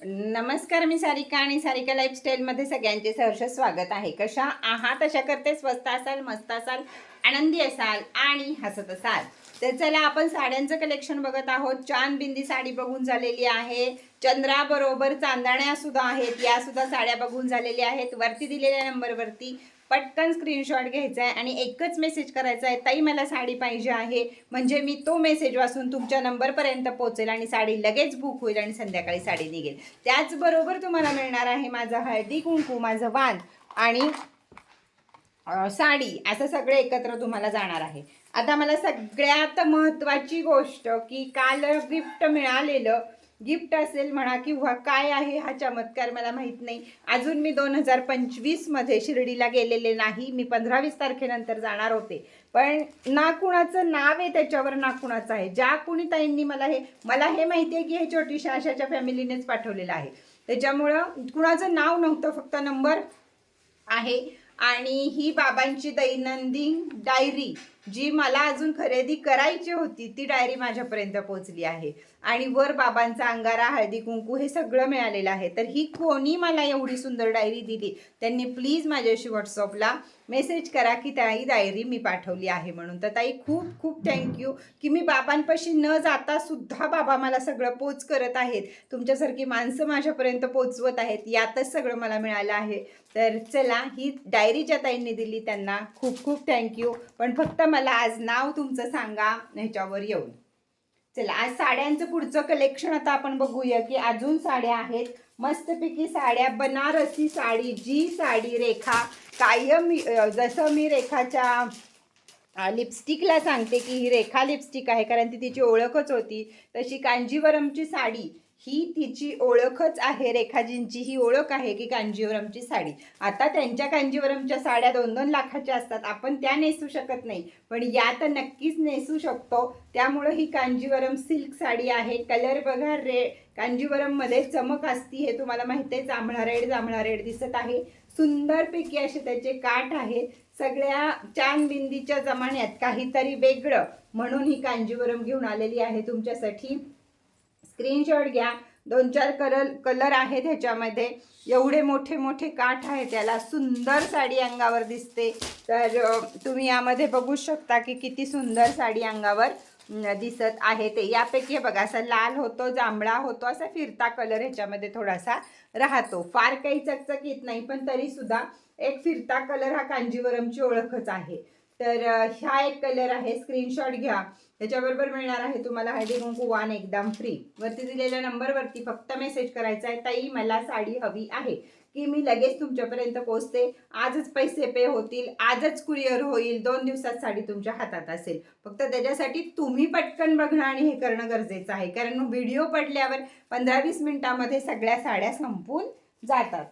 नमस्कार मी सारिका आणि सारिका लाईफस्टाईलमध्ये सगळ्यांचे सहर्ष स्वागत आहे. कशा आहात? अशा करते स्वस्त असाल मस्त असाल आनंदी असाल आणि हसत असाल. तर चला आपण साड्यांचं कलेक्शन बघत आहोत. चांद बिंदी साडी बघून झालेली आहे. चंद्राबरोबर चांदण्या सुद्धा आहेत. या सुद्धा साड्या बघून झालेल्या आहेत. वरती दिलेल्या नंबरवरती पटकन स्क्रीनशॉट घ्यायचा आहे आणि एकच मेसेज करायचा आहे ताई मला साडी पाहिजे आहे. म्हणजे मी तो मेसेज वाचून तुमच्या नंबरपर्यंत पोहोचेल आणि साडी लगेच बुक होईल आणि संध्याकाळी साडी निघेल. त्याचबरोबर तुम्हाला मिळणार आहे माझं हळदी कुंकू माझं वाण आणि साडी. असं सगळे एकत्र तुम्हाला जाणार आहे. आता मला सगळ्यात महत्त्वाची गोष्ट की काल गिफ्ट मिळालेलं गिफ्ट असेल म्हणा किंवा काय आहे हा चमत्कार मला माहीत नाही. अजून मी दोन हजार पंचवीसमध्ये शिर्डीला गेलेले नाही. मी पंधरा वीस तारखेनंतर जाणार होते. पण ना कुणाचं नाव आहे त्याच्यावर ना कुणाचं आहे. ज्या कुणी ताईंनी मला हे मला हे माहिती आहे की हे छोटीशा आशाच्या फॅमिलीनेच पाठवलेलं आहे. त्याच्यामुळं कुणाचं नाव नव्हतं फक्त नंबर आहे. आणि ही बाबांची दैनंदिन डायरी. जी मला अजून खरेदी करायची होती ती डायरी माझ्यापर्यंत पोहोचली आहे. आणि वर बाबांचा अंगारा हळदी कुंकू हे सगळं मिळालेलं आहे. तर ही कोणी मला एवढी सुंदर डायरी दिली? त्यांनी प्लीज माझ्याशी व्हॉट्सअपला मेसेज करा की ताई डायरी मी पाठवली आहे म्हणून. तर ताई खूप खूप थँक्यू की मी बाबांपाशी न जाता सुद्धा बाबा मला सगळं पोच करत आहेत. तुमच्यासारखी माणसं माझ्यापर्यंत पोचवत आहेत. यातच सगळं मला मिळालं आहे. तर चला ही डायरी ज्या ताईंनी दिली त्यांना खूप खूप थँक्यू पण फक्त मला आज नाव तुमचं सांगा ह्याच्यावर येऊन. चला आज साड्यांचं पुढचं कलेक्शन आता आपण बघूया की अजून साड्या आहेत. मस्तपैकी साड्या बनारसी साडी जी साडी रेखा कायम जसं मी रेखाच्या लिपस्टिकला सांगते की ही रेखा लिपस्टिक आहे कारण ती तिची ओळखच होती. तशी कांजीवरमची साडी ही तिची ओळखच आहे रेखाजींची. ही ओळख आहे की कांजीवरमची साडी. आता त्यांच्या कांजीवरमच्या साड्या दोन दोन लाखाच्या असतात. आपण त्या नेसू शकत नाही. पण या तर नक्कीच नेसू शकतो. त्यामुळं ही कांजीवरम सिल्क साडी आहे. कलर बघा रे कांजीवरममध्ये चमक असती हे तुम्हाला माहिती आहे. जांभळा रेड जांभळा रेड दिसत आहे. सुंदरपैकी असे त्याचे काठ आहेत सगळ्या चांदबिंदीच्या जमान्यात काहीतरी वेगळं म्हणून ही कांजीवरम घेऊन आलेली आहे तुमच्यासाठी. स्क्रीनशॉट घ्या. दोन चार कलर कलर आहेत ह्याच्यामध्ये. एवढे मोठे मोठे काठ आहेत. त्याला सुंदर साडी अंगावर दिसते. तर तुम्ही यामध्ये बघू शकता की किती सुंदर साडी अंगावर दिसत आहे ते. यापैकी बघा असा लाल होतो जांभळा होतो असा फिरता कलर ह्याच्यामध्ये थोडासा राहतो. फार काही चकचकीत नाही पण तरीसुद्धा एक फिरता कलर हा कांजीवरमची ओळखच आहे. तर ह्या एक कलर आहे. स्क्रीनशॉट घ्या. त्याच्याबरोबर मिळणार आहे तुम्हाला हळदी कुंकू वान एकदम फ्री वरती दिलेल्या नंबरवरती फक्त मेसेज करायचा आहे ताई मला साडी हवी आहे. की मी लगेच तुमच्यापर्यंत पोहोचते. आजच पैसे पे होतील आजच कुरिअर होईल दोन दिवसात साडी तुमच्या हातात असेल. फक्त त्याच्यासाठी तुम्ही पटकन बघणं आणि हे करणं गरजेचं आहे. कारण व्हिडिओ पडल्यावर पंधरा वीस मिनिटामध्ये सगळ्या साड्या संपून जातात.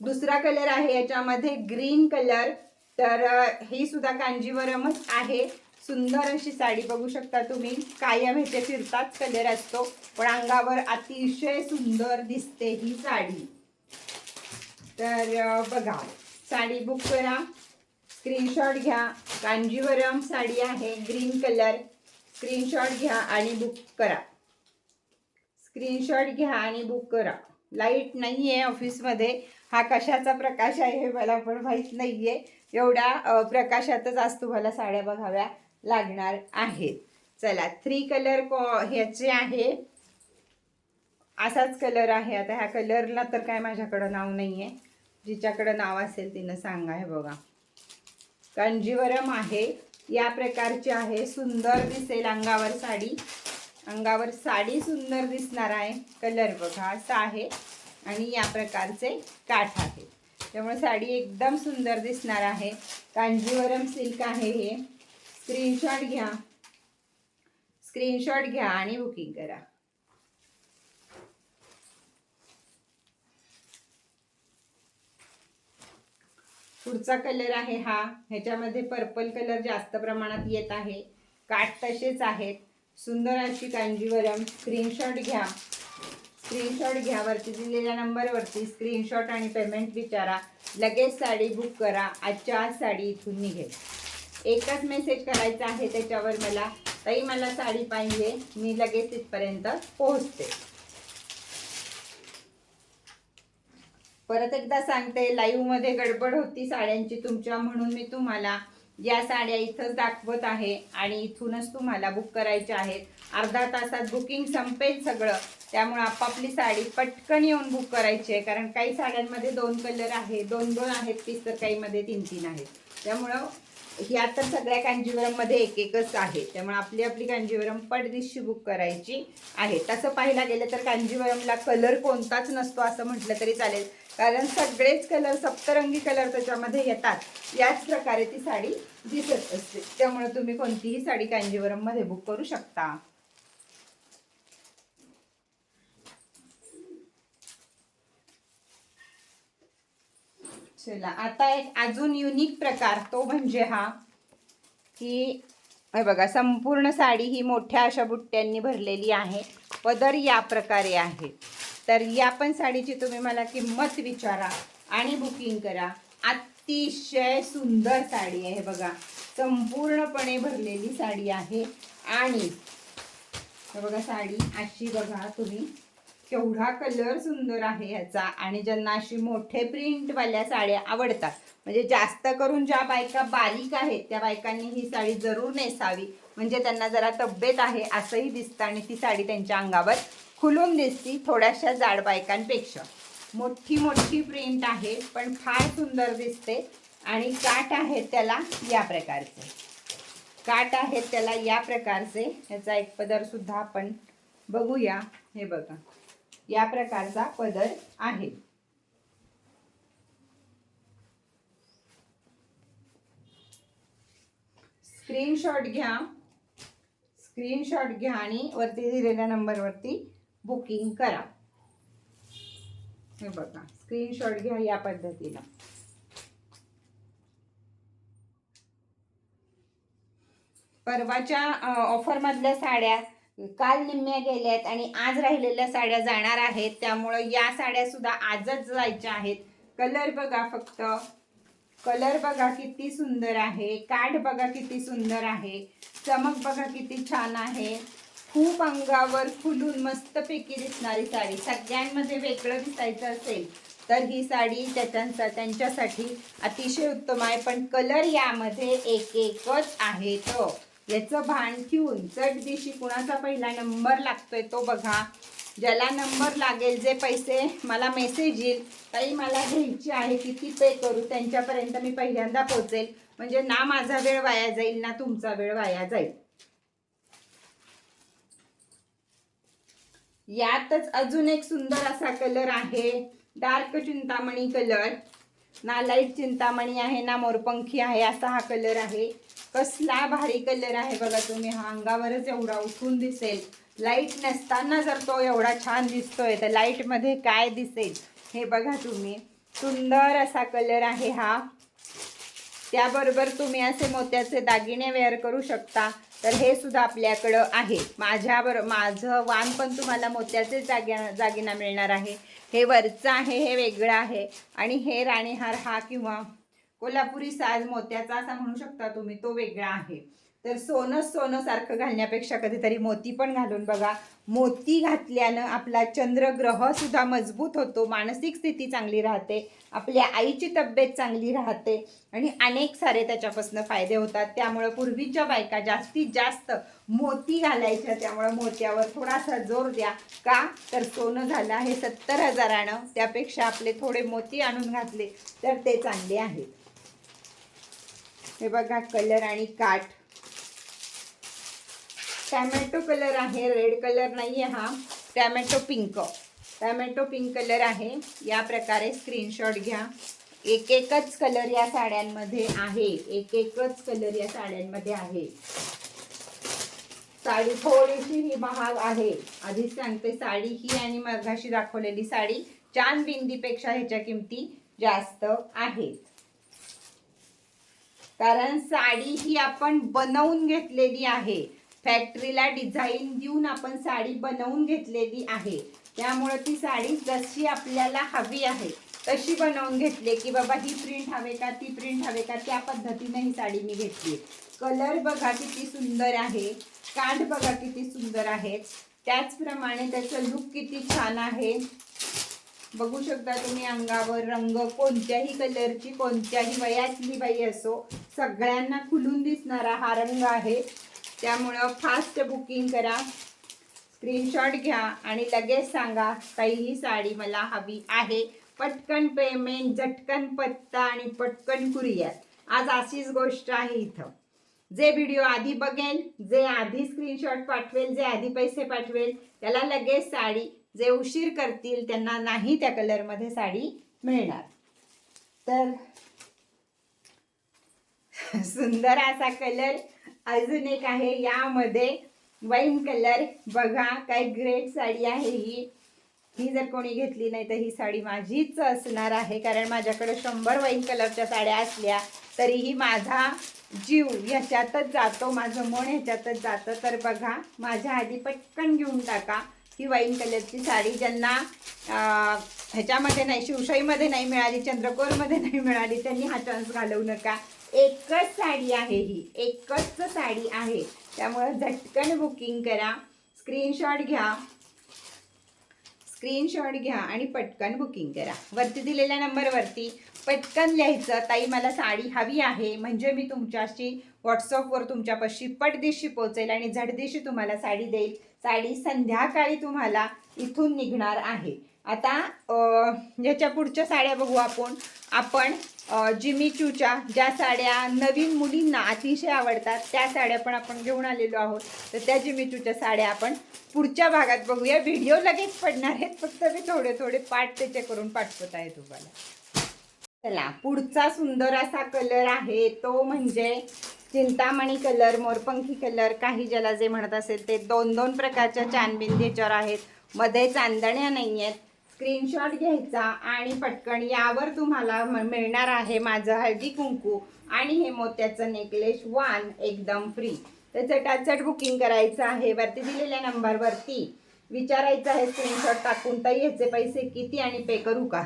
दुसरा कलर आहे याच्यामध्ये ग्रीन कलर तर ही सुद्धा कांजीवरमच आहे. सुंदर अशी साडी बघू शकता तुम्ही. कायम ह्याचे फिरताच कलर असतो. पण अंगावर अतिशय सुंदर दिसते ही साडी. तर बघा. साडी बुक करा. स्क्रीनशॉट घ्या. कांजीवरम साडी आहे. ग्रीन कलर स्क्रीनशॉट घ्या आणि बुक करा. स्क्रीनशॉट घ्या आणि बुक करा. लाइट नाही आहे ऑफिसमध्ये हा कशाचा प्रकाश आहे हे मला पण माहीत नाही आहे एवढ्या प्रकाशातच आज तुम्हाला साड्या बघाव्या लागणार आहेत. चला थ्री कलर को ह्याचे आहे. असाच कलर आहे. आता ह्या कलरला तर काय माझ्याकडं नाव नाही आहे जिच्याकडं नाव असेल तिनं सांगा हे बघा. कंजीवरम आहे. या प्रकारची आहे. सुंदर दिसेल अंगावर साडी. अंगावर साडी सुंदर दिसणार आहे. कलर बघा असा आहे. आणि या प्रकारचे काठ आहे. त्यामुळे साडी एकदम सुंदर दिसणार आहे. कांजीवरम सिल्क आहे हे. स्क्रीनशॉट घ्या. स्क्रीनशॉट घ्या आणि बुकिंग करा. पुढचा कलर आहे हा. ह्याच्यामध्ये पर्पल कलर जास्त प्रमाणात येत आहे. काठ तसेच आहेत. सुंदर अशी कांजीवरम. स्क्रीनशॉट घ्या. स्क्रीनशॉट घ्या वरती दिलेल्या नंबरवरती. स्क्रीनशॉट आणि पेमेंट विचारा. लगेच साडी बुक करा. आजच्या आज साडी इथून निघेल. एकच मेसेज करायचा आहे त्याच्यावर मला तरी मला साडी पाहिजे. मी लगेच तिथपर्यंत पोहोचते. परत एकदा सांगते लाईव्हमध्ये गडबड होती साड्यांची तुमच्या म्हणून मी तुम्हाला या साड्या इथंच दाखवत आहे आणि इथूनच तुम्हाला बुक करायच्या आहेत. अर्धा तासात बुकिंग संपेल सगळं. त्यामुळे आपापली साडी पटकन येऊन बुक करायची आहे. कारण काही साड्यांमध्ये दोन कलर आहे दोन दोन आहेत पीस तर काहीमध्ये तीन तीन आहेत. त्यामुळं ह्या तर सगळ्या कांजीवरममध्ये एक एकच आहे. त्यामुळे आपली आपली कांजीवरम पडदिशी बुक करायची आहे. तसं पाहायला गेलं तर कांजीवरमला कलर कोणताच नसतो असं म्हटलं तरी चालेल. कारण सगळेच कलर सप्तरंगी कलर त्याच्यामध्ये येतात. याच प्रकारे ती साडी दिसत असते. त्यामुळे तुम्ही कोणतीही साडी कांजीवरममध्ये बुक करू शकता. चला आता एक अजून युनिक प्रकार तो म्हणजे हा की हे बघा संपूर्ण साडी ही मोठ्या अशा बुट्ट्यांनी भरलेली आहे. पदर या प्रकारे आहे. तर या पण साडीची तुम्ही मला किंमत विचारा आणि बुकिंग करा. अतिशय सुंदर साडी आहे बघा. संपूर्णपणे भरलेली साडी आहे. आणि बघा साडी अशी बघा तुम्ही. केवढा कलर सुंदर आहे ह्याचा. आणि ज्यांना अशी मोठे प्रिंटवाल्या साड्या आवडतात म्हणजे जास्त करून ज्या बायका बारीक आहेत त्या बायकांनी ही साडी जरूर नेसावी. म्हणजे त्यांना जरा तब्येत आहे असंही दिसतं आणि ती साडी त्यांच्या अंगावर खुलून दिसती थोड्याशा जाड बायकांपेक्षा मोठी मोठी प्रिंट आहे पण फार सुंदर दिसते आणि काठ आहे त्याला या प्रकारचे. काठ आहेत त्याला या प्रकारचे. ह्याचा एक पदर सुद्धा आपण बघूया. हे बघा. या प्रकारचा पदर आहे. स्क्रीनशॉट घ्या. स्क्रीनशॉट घ्या आणि वरती दिलेल्या नंबरवरती बुकिंग करा. हे बघा स्क्रीनशॉट घ्या या पद्धतीला परवाच्या ऑफरमधल्या साड्या काल निम्म्या गेल्यात आणि आज राहिलेल्या साड्या जाणार आहेत. त्यामुळं या साड्या सुद्धा आजच जायच्या आहेत. कलर बघा फक्त. कलर बघा किती सुंदर आहे. काठ बघा किती सुंदर आहे. चमक बघा किती छान आहे. खूप अंगावर फुलून मस्तपैकी दिसणारी साडी. सगळ्यांमध्ये वेगळं दिसायचं असेल तर ही साडी त्याच्यां त्यांच्यासाठी अतिशय उत्तम आहे. पण कलर यामध्ये एक एकच आहे तो. याचं भान ठेवून चट दिशी कुणाचा पहिला नंबर लागतोय तो बघा. ज्याला नंबर लागेल जे पैसे मला मेसेज येईल ताई मला घ्यायची आहे किती पे करू त्यांच्यापर्यंत मी पहिल्यांदा पोहोचेल. म्हणजे ना माझा वेळ वाया जाईल ना तुमचा वेळ वाया जाईल. यातच अजून एक सुंदर असा कलर आहे. डार्क चिंतामणी कलर. ना लाइट चिंतामणी आहे ना मोरपंखी आहे असा हा कलर आहे. कसला भारी कलर आहे बघा तुम्ही. हा अंगावरच एवढा उठून दिसेल. लाइट नसताना जर तो एवढा छान दिसतोय तर लाईटमध्ये काय दिसेल? हे बघा तुम्ही. सुंदर असा कलर आहे हा. त्याबरोबर तुम्ही असे मोत्याचे दागिने वेअर करू शकता. तर हे सुद्धा आपल्याकडं आहे. माझ्याबर माझं वाण पण तुम्हाला मोत्याचे जाग्या जागिना मिळणार आहे. हे वरचं आहे हे वेगळं आहे. आणि हे राणीहार हा किंवा कोल्हापुरी साज मोत्याचा असा म्हणू शकता तुम्ही तो वेगळा आहे. तर सोनं सोनं सारखं घालण्यापेक्षा कधीतरी मोती पण घालून बघा. मोती घातल्यानं आपला चंद्रग्रह सुद्धा मजबूत होतो मानसिक स्थिती चांगली राहते आपल्या आईची तब्येत चांगली राहते आणि अनेक सारे त्याच्यापासून फायदे होतात. त्यामुळं पूर्वीच्या बायका जास्तीत जास्त मोती घालायच्या त्यामुळं मोत्यावर थोडासा जोर द्या. का? तर सोनं झालं आहे सत्तर हजारानं त्यापेक्षा आपले थोडे मोती आणून घातले तर ते चांगले आहेत. हे बघा कलर आणि काठ. टॅमॅटो कलर आहे रेड कलर नाही आहे हा. Tomato pink. Tomato pink colour आहे. या प्रकारे स्क्रीनशॉट घ्या. एक एकच कलर या साड्यांमध्ये आहे. एक एकच कलर या साड्यांमध्ये आहे. साडी थोडीशी ही महाग आहे. आधीच सांगते साडी ही आणि मघाशी दाखवलेली साडी चांद बिंदीपेक्षा ह्याच्या किमती जास्त आहेत. कारण साडी ही आपण बनवून घेतलेली आहे. फॅक्टरीला डिझाईन देऊन आपण साडी बनवून घेतलेली आहे. त्यामुळे ती साडी जशी आपल्याला हवी आहे तशी बनवून घेतली की बाबा ही प्रिंट हवे का ती प्रिंट हवे का त्या पद्धतीने ही साडी मी घेतली. कलर बघा किती सुंदर आहे. काठ बघा किती सुंदर आहेत त्याचप्रमाणे त्याचं लुक किती छान आहे. बघू शकता तुम्ही अंगावर रंग कोणत्याही कलरची कोणत्याही वयातली बाई असो सगळ्यांना खुलून दिसणारा हा रंग आहे. त्यामुळं फास्ट बुकिंग करा स्क्रीनशॉट घ्या आणि लगेच सांगा काही ही साडी मला हवी आहे. पटकन पेमेंट झटकन पत्ता आणि पटकन कुरियर आज अशीच गोष्ट आहे इथं. जे व्हिडिओ आधी बघेल जे आधी स्क्रीनशॉट पाठवेल जे आधी पैसे पाठवेल त्याला लगेच साडी जे उशीर करतील त्यांना नाही त्या कलरमध्ये साडी मिळणार. तर सुंदर असा कलर अजून एक आहे यामध्ये वाईन कलर बघा काय ग्रेट साडी आहे ही. ही जर कोणी घेतली नाही तर ही साडी माझीच असणार आहे कारण माझ्याकडे शंभर वाईन कलरच्या साड्या असल्या तरीही माझा जीव ह्याच्यातच जातो माझं मन ह्याच्यातच जातं. तर बघा माझ्या आधी पटकन घेऊन टाका ही वाईन कलरची साडी ज्यांना ह्याच्यामध्ये नाही शिवशाहीमध्ये नाही मिळाली चंद्रकोरमध्ये नाही मिळाली त्यांनी हा चान्स घालवू नका. एकच साडी आहे ही. एकच साडी आहे. त्यामुळं झटकन बुकिंग करा. स्क्रीनशॉट घ्या. स्क्रीनशॉट घ्या आणि पटकन बुकिंग करा. वरती दिलेल्या नंबरवरती पटकन लिहायचं ताई मला साडी हवी आहे. म्हणजे मी तुमच्याशी व्हॉट्सअपवर तुमच्यापाशी पटदिशी पोहोचेल आणि झटदिशी तुम्हाला साडी देईल. साडी संध्याकाळी तुम्हाला इथून निघणार आहे. आता ह्याच्या पुढच्या साड्या बघू आपण. आपण जिमी चूच्या ज्या साड्या नवीन मुलींना अतिशय आवडतात त्या साड्या पण आपण घेऊन आलेलो आहोत. तर त्या जिमी चूच्या साड्या आपण पुढच्या भागात बघूया. व्हिडिओ लगेच पडणार आहेत फक्त मी थोडे थोडे पाठ त्याचे करून पाठवत आहे तुम्हाला. चला पुढचा सुंदर असा कलर आहे तो म्हणजे चिंतामणी कलर मोरपंखी कलर काही ज्याला जे म्हणत असेल ते दोन दोन प्रकारच्या चांदबिंदी याच्यावर आहेत. मध्ये चांदण्या नाही आहेत स्क्रीनशॉट घ्यायचा आणि पटकन यावर तुम्हाला मिळणार आहे माझं हळदी कुंकू आणि हे मोत्याचं नेकलेस वन एकदम फ्री तर चटाचट बुकिंग करायचं आहे. वरती दिलेल्या नंबरवरती विचारायचं आहे. स्क्रीनशॉट टाकून तर ह्याचे पैसे किती आणि पे करू का?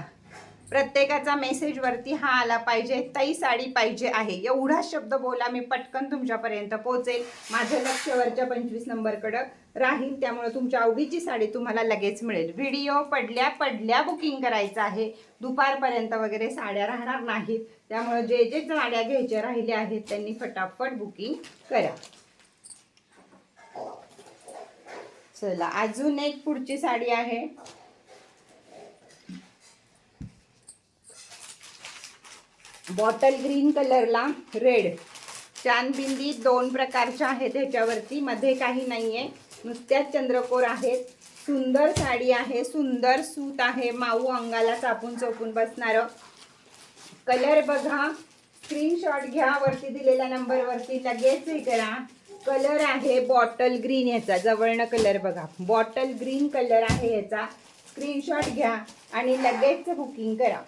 प्रत्येकाचा मेसेज वरती हा आला पाहिजे ताई साडी पाहिजे आहे. एवढा शब्द बोला मी पटकन तुमच्यापर्यंत पोहोचेल. माझं लक्ष वरच्या पंचवीस नंबरकडं राहील त्यामुळे तुमच्या आवडीची साडी तुम्हाला लगेच मिळेल. व्हिडिओ पडल्या पडल्या बुकिंग करायचं आहे. दुपारपर्यंत वगैरे साड्या राहणार नाहीत. त्यामुळे जे जे साड्या घ्यायच्या राहिल्या आहेत त्यांनी फटाफट बुकिंग करा. चला अजून एक पुढची साडी आहे. बॉटल ग्रीन कलरला रेड. चांदबिंदी दोन प्रकारच्या आहेत ह्याच्यावरती मध्ये काही नाही आहे नुसत्याच चंद्रकोर आहेत. सुंदर साडी आहे सुंदर सूत आहे. माऊ अंगाला चापून चोपून बसणारं. कलर बघा. स्क्रीनशॉट घ्या वरती दिलेल्या नंबरवरती लगेच हे करा. कलर आहे बॉटल ग्रीन याचा जवळनं कलर बघा. बॉटल ग्रीन कलर आहे याचा स्क्रीनशॉट घ्या आणि लगेच बुकिंग करा.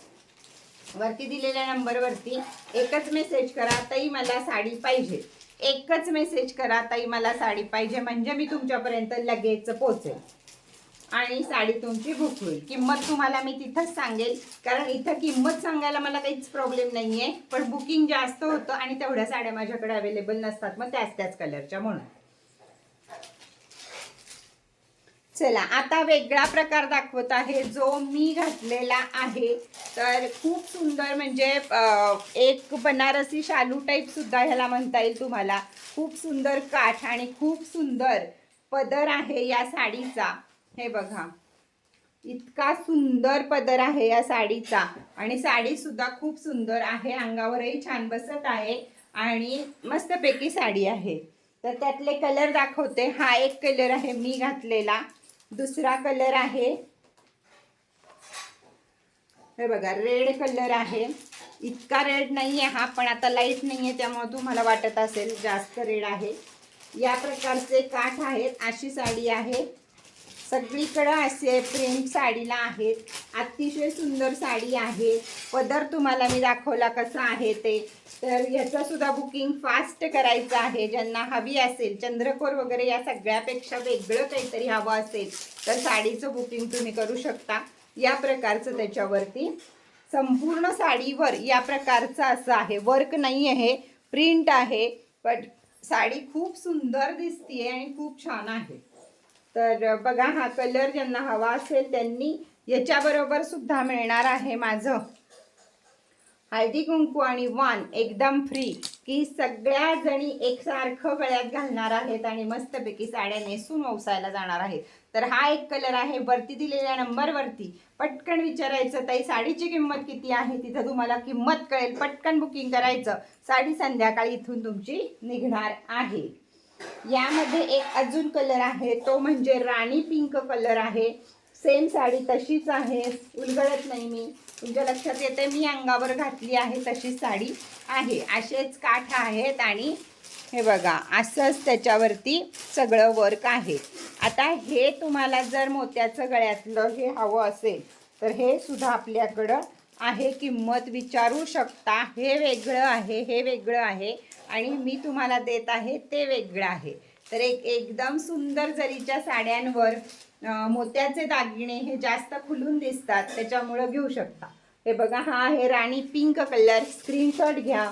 वरती दिलेल्या नंबरवरती एकच मेसेज करा ताई मला साडी पाहिजे. एकच मेसेज करा ताई मला साडी पाहिजे. म्हणजे मी तुमच्यापर्यंत लगेच पोचेल आणि साडी तुमची बुक होईल. किंमत तुम्हाला मी तिथंच सांगेल. कारण इथं किंमत सांगायला मला काहीच प्रॉब्लेम नाही आहे पण बुकिंग जास्त होतं आणि तेवढ्या साड्या माझ्याकडे अवेलेबल नसतात. मग त्याच त्याच कलरच्या म्हणून. चला आता वेगळा प्रकार दाखवत आहे जो मी घातलेला आहे. तर खूप सुंदर म्हणजे एक बनारसी शालू टाईप सुद्धा ह्याला म्हणता येईल तुम्हाला. खूप सुंदर काठ आणि खूप सुंदर पदर आहे या साडीचा. हे बघा. इतका सुंदर पदर आहे या साडीचा. आणि साडी सुद्धा खूप सुंदर आहे अंगावरही छान बसत आहे आणि मस्तपैकी साडी आहे. तर त्यातले कलर दाखवते. हा एक कलर आहे मी घातलेला. दुसरा कलर आहे. हे बघा रेड कलर आहे. इतका रेड नाही आहे हा पण आता लाइट नाही आहे त्यामुळे तुम्हाला वाटत असेल जास्त रेड आहे. या प्रकारचे काठ आहेत अशी साडी आहे. सगळीकडं असे प्रिंट साडीला आहेत. अतिशय सुंदर साडी आहे. पदर तुम्हाला मी दाखवला कसा आहे ते. तर याचं सुद्धा बुकिंग फास्ट करायचं आहे. ज्यांना हवी असेल चंद्रकोर वगैरे या सगळ्यापेक्षा वेगळं काहीतरी हवं असेल तर साडीचं बुकिंग तुम्ही करू शकता. या प्रकारचं त्याच्यावरती. संपूर्ण साडीवर या प्रकारचं असं आहे. वर्क नाही आहे. प्रिंट आहे. बट साडी खूप सुंदर दिसते आणि खूप छान आहे. तर बघा हा कलर ज्यांना हवा असेल त्यांनी याच्याबरोबर सुद्धा मिळणार आहे माझं. हळदी कुंकू आणि वान एकदम फ्री की सगळ्या जणी एकसारखं गळ्यात घालणार आहेत आणि मस्तपैकी साड्या नेसून वसायला जाणार आहेत. तर हा एक कलर आहे वरती दिलेल्या नंबरवरती. पटकन विचारायचं ताई साडीची किंमत किती आहे? तिथं तुम्हाला किंमत कळेल पटकन बुकिंग करायचं. साडी संध्याकाळी इथून तुमची निघणार आहे. यामध्ये एक अजून कलर आहे. तो म्हणजे राणी पिंक कलर आहे. सेम साडी तशीच आहे. उलगडत नाही मी. तुमच्या लक्षात येते मी अंगावर घातली आहे तशीच साडी आहे. असेच काठ आहेत आणि हे बघा असंच त्याच्यावरती सगळं वर्क आहे. आता हे तुम्हाला जर मोत्याचं गळ्यातलं हे हवं असेल तर हे सुद्धा आपल्याकडं आहे. किंमत विचारू शकता. हे वेगळं आहे हे वेगळं आहे. आणि मी तुम्हाला देत आहे ते वेगळं आहे. तर एक एकदम सुंदर जरीच्या साड्यांवर मोत्याचे दागिने हे जास्त खुलून दिसतात त्याच्यामुळं घेऊ शकता. हे बघा हा आहे राणी पिंक कलर स्क्रीनशॉट घ्या.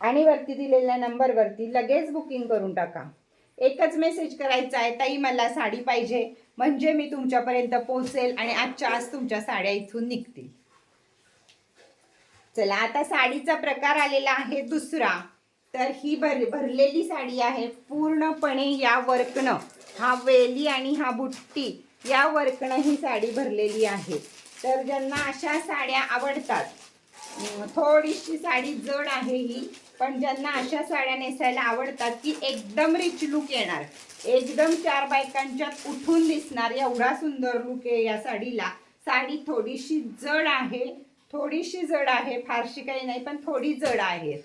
आणि वरती दिलेल्या नंबरवरती लगेच बुकिंग करून टाका. एकच मेसेज करायचा आहे ताई मला साडी पाहिजे. म्हणजे मी तुमच्यापर्यंत पोहोचेल आणि आजच्या आज तुमच्या साड्या इथून निघतील. चला आता साडीचा प्रकार आलेला आहे दुसरा. तर ही भर भरलेली साडी आहे पूर्णपणे या वर्कनं. हा वेली आणि हा बुट्टी या वर्कनं ही साडी भरलेली आहे. तर ज्यांना अशा साड्या आवडतात थोडीशी साडी जड आहे ही पण ज्यांना अशा साड्या नेसायला आवडतात की एकदम रिच लुक येणार एकदम चार बायकांच्यात उठून दिसणार एवढा सुंदर लुक आहे या साडीला. साडी थोडीशी जड आहे थोडीशी जड आहे फारशी काही नाही पण थोडी जड आहे.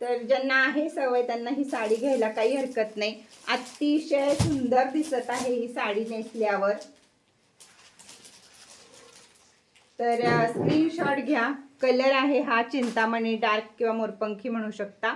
तर ज्यांना आहे सवय त्यांना ही साडी घ्यायला काही हरकत नाही. अतिशय सुंदर दिसत आहे ही साडी नेसल्यावर. तर स्क्रीनशॉट घ्या. कलर आहे हा चिंतामणी डार्क किंवा मोरपंखी म्हणू शकता.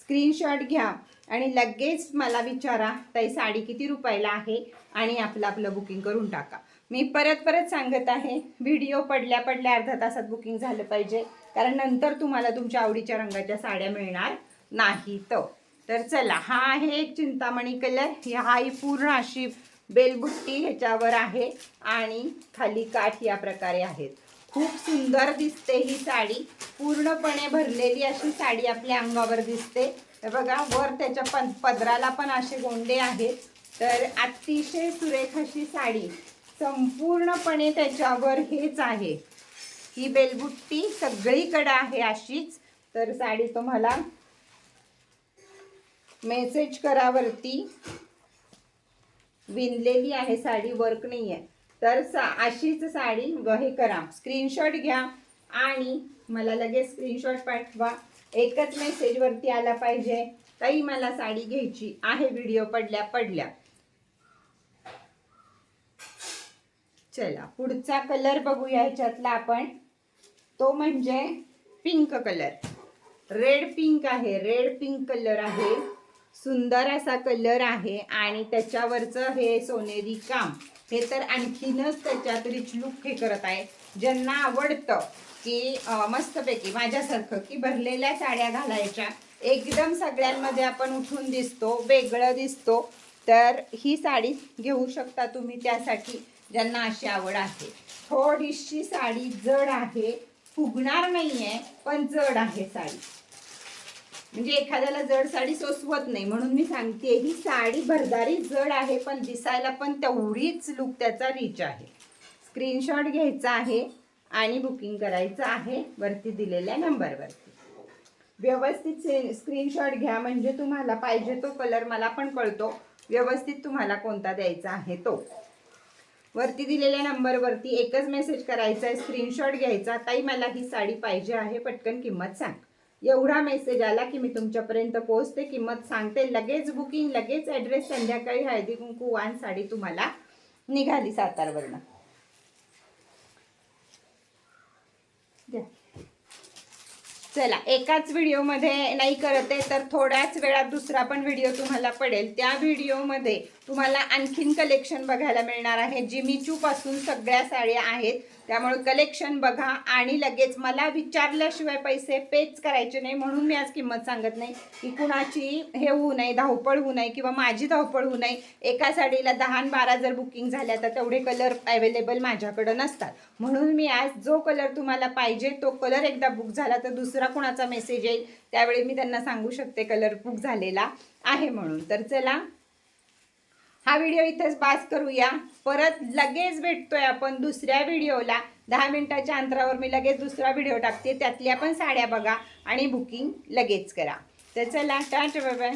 स्क्रीनशॉट घ्या. आणि लगेच मला विचारा ताई साडी किती रुपयाला आहे? आणि आपलं आपलं बुकिंग करून टाका. मी परत परत सांगत आहे व्हिडिओ पडल्या पडल्या अर्धा तासात बुकिंग झालं पाहिजे. कारण नंतर तुम्हाला तुमच्या आवडीच्या रंगाच्या साड्या मिळणार नाही तर. चला हा आहे एक चिंतामणी कलर हा ही पूर्ण अशी बेलबुट्टी ह्याच्यावर आहे आणि खाली काठ या प्रकारे आहेत. खूप सुंदर दिसते ही साडी. पूर्णपणे भरलेली अशी साडी आपल्या अंगावर दिसते. हे बघा वर त्याच्या पण पदराला पण असे गोंडे आहेत. तर अतिशय सुरेख अशी साडी संपूर्णपणे त्याच्यावर हेच आहे. ही बेलबुट्टी सगळीकडे आहे अशीच. तर साडी तुम्हाला मेसेज करावरती विणलेली आहे. साडी वर्क नाही आहे तर सा अशीच साडी हे करा. स्क्रीनशॉट घ्या आणि मला लगेच स्क्रीनशॉट पाठवा. एकच मेसेजवरती आला पाहिजे. ताई मला साडी घ्यायची आहे व्हिडिओ पडल्या पडल्या. चला पुढचा कलर बघूया ह्याच्यातला आपण. तो म्हणजे पिंक कलर रेड पिंक आहे रेड पिंक कलर आहे. सुंदर असा कलर आहे आणि त्याच्यावरचं हे सोनेरी काम हे तर आणखीनच त्याच्यात रिच लुक हे करत आहे. ज्यांना आवडतं की मस्तपैकी माझ्यासारखं की भरलेल्या साड्या घालायच्या एकदम सगळ्यांमध्ये आपण उठून दिसतो वेगळं दिसतो तर ही साडी घेऊ शकता तुम्ही त्यासाठी ज्यांना अशी आवड आहे. थोडीशी साडी जड आहे फुगणार नाही आहे पण जड आहे साडी. म्हणजे एखाद्याला जड साडी सोसवत नाही म्हणून मी सांगते ही साडी भरदारी जड आहे पण दिसायला पण तेवढीच लुक त्याचा रिच आहे. स्क्रीनशॉट घ्यायचा आहे आणि बुकिंग करायचं आहे वरती दिलेल्या नंबरवरती व्यवस्थित स्क्रीनशॉट घ्या म्हणजे तुम्हाला पाहिजे तो कलर मला पण कळतो. व्यवस्थित तुम्हाला कोणता द्यायचा आहे तो. वरती दिलेल्या नंबरवरती एकच मेसेज करायचा आहे स्क्रीनशॉट घ्यायचा. ताई मला ही साडी पाहिजे आहे पटकन किंमत सांग. एवढा मेसेज आला की मी तुमच्यापर्यंत पोहोचते किंमत सांगते. लगेच बुकिंग लगेच ॲड्रेस संध्याकाळी हळदी कुंकू वान साडी तुम्हाला निघाली सातारवरनं. द्या. चला एकाच व्हिडिओमध्ये नाही करत आहे तर थोड्याच वेळात दुसरा पण व्हिडिओ तुम्हाला पडेल. त्या व्हिडिओमध्ये तुम्हाला आणखीन कलेक्शन बघायला मिळणार आहे. जिमीचू पासून सगळ्या साड्या आहेत. त्यामुळे कलेक्शन बघा आणि लगेच मला विचारल्याशिवाय पैसे पेच करायचे नाही म्हणून मी आज किंमत सांगत नाही. की कुणाची हे होऊ नये धावपळ होऊ नये किंवा माझी धावपळ होऊ नये. एका साडीला दहा आणि बारा जर बुकिंग झाल्या तर तेवढे कलर अवेलेबल माझ्याकडं नसतात. म्हणून मी आज जो कलर तुम्हाला पाहिजे तो कलर एकदा बुक झाला तर दुसरा कुणाचा मेसेज येईल त्यावेळी मी त्यांना सांगू शकते कलर बुक झालेला आहे म्हणून. तर चला हा व्हिडिओ इथेच पास करूया. परत लगेच भेटतोय आपण दुसऱ्या व्हिडिओला दहा मिनिटाच्या अंतरावर मी लगेच दुसरा व्हिडिओ टाकते. त्यातल्या पण साड्या बघा आणि बुकिंग लगेच करा. तर चला टाटा बाय